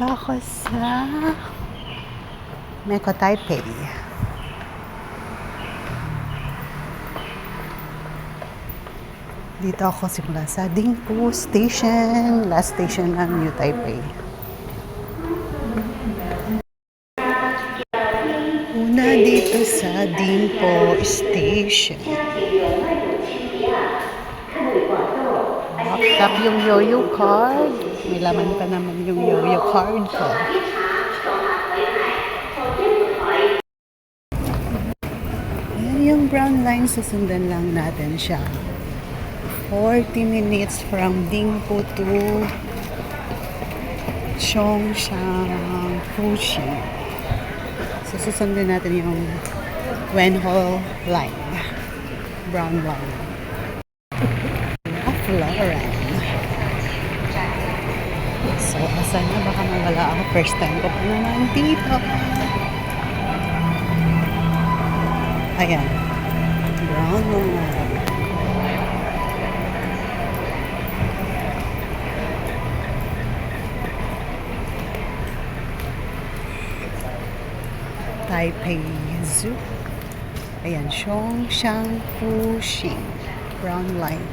ako sa Meko Taipei. Dito ako simula sa Dingpu Station. Last station ng New Taipei. Una dito sa Dingpo Station. Locked up yung yo-yo card. May laman pa naman yung yo-yo card ko. Ayan yung brown line, susundan lang natin siya. 40 minutes from Dingpo to Chongshan Fuxing. So, susundin natin yung Wenhol line. Brown line. Floran. So, asan na? Baka mawala ako. First time ko pa naman dito. Ayan. Brown line. Taipei Zoo. Ayan, Zhongshan Fuxing. Brown line.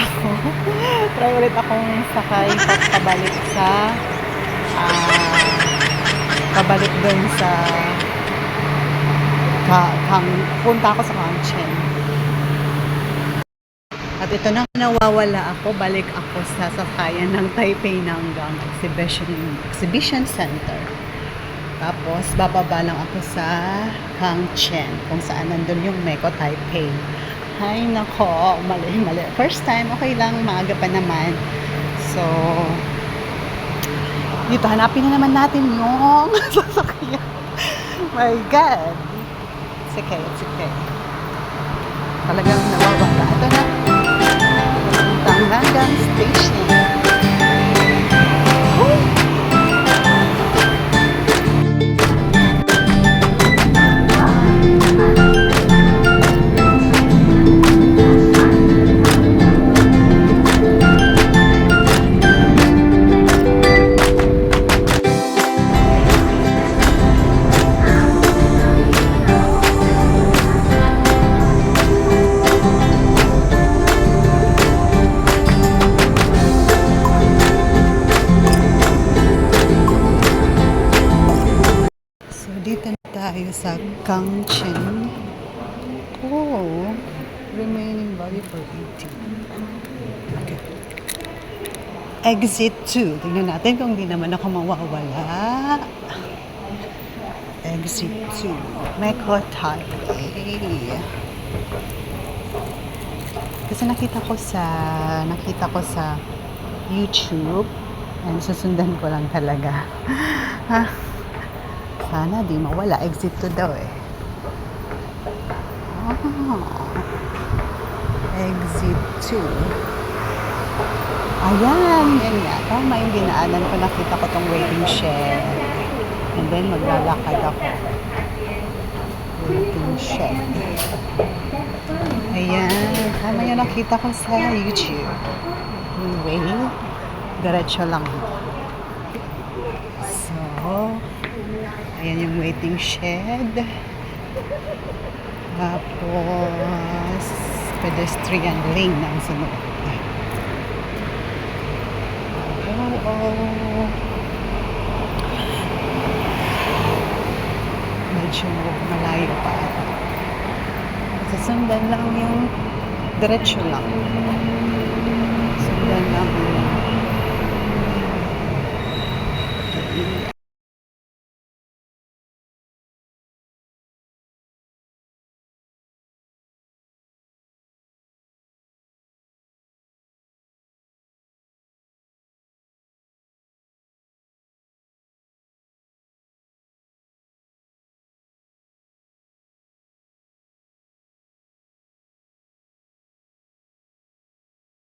Ako. Try ulit akong sakay pa- pabalik sa ah, pabalik dun sa ka, kang, punta ako sa Kangchen. At ito na nawawala ako, balik ako sa sakayan ng Taipei Nangang Exhibition, Exhibition Center. Tapos, bababa lang ako sa Kangchen, kung saan nandun yung Meko Taipei. Ay, nako, mali, mali. First time, okay lang, maaga pa naman. So, dito, hanapin na naman natin yung sasakyan. My God. It's okay, it's okay. Talagang nawawala. Ito na. Tanglangang Station. Tayo sa Kangchen. Oh, remaining value for 18. Okay. Exit 2. Tingnan natin kung di naman ako mawawala. Exit 2. Meko Taipei. Kasi nakita ko sa nakita ko sa YouTube and susundan ko lang talaga. Ha? Sana di mawala. Exit 2 daw eh. Ah. Exit 2. Ayan, yan nga. Tama yung dinaanan ko. Nakita ko tong waiting shed. And then maglalakad ako. Waiting shed. Ayan. Tama yung nakita ko sa YouTube. Anyway, diretso lang. So, ayan yung waiting shed. Tapos, pedestrian lane ang sunod. Oo. Medyo malayo pa. Susundan lang yung diretso lang. Sundan lang yung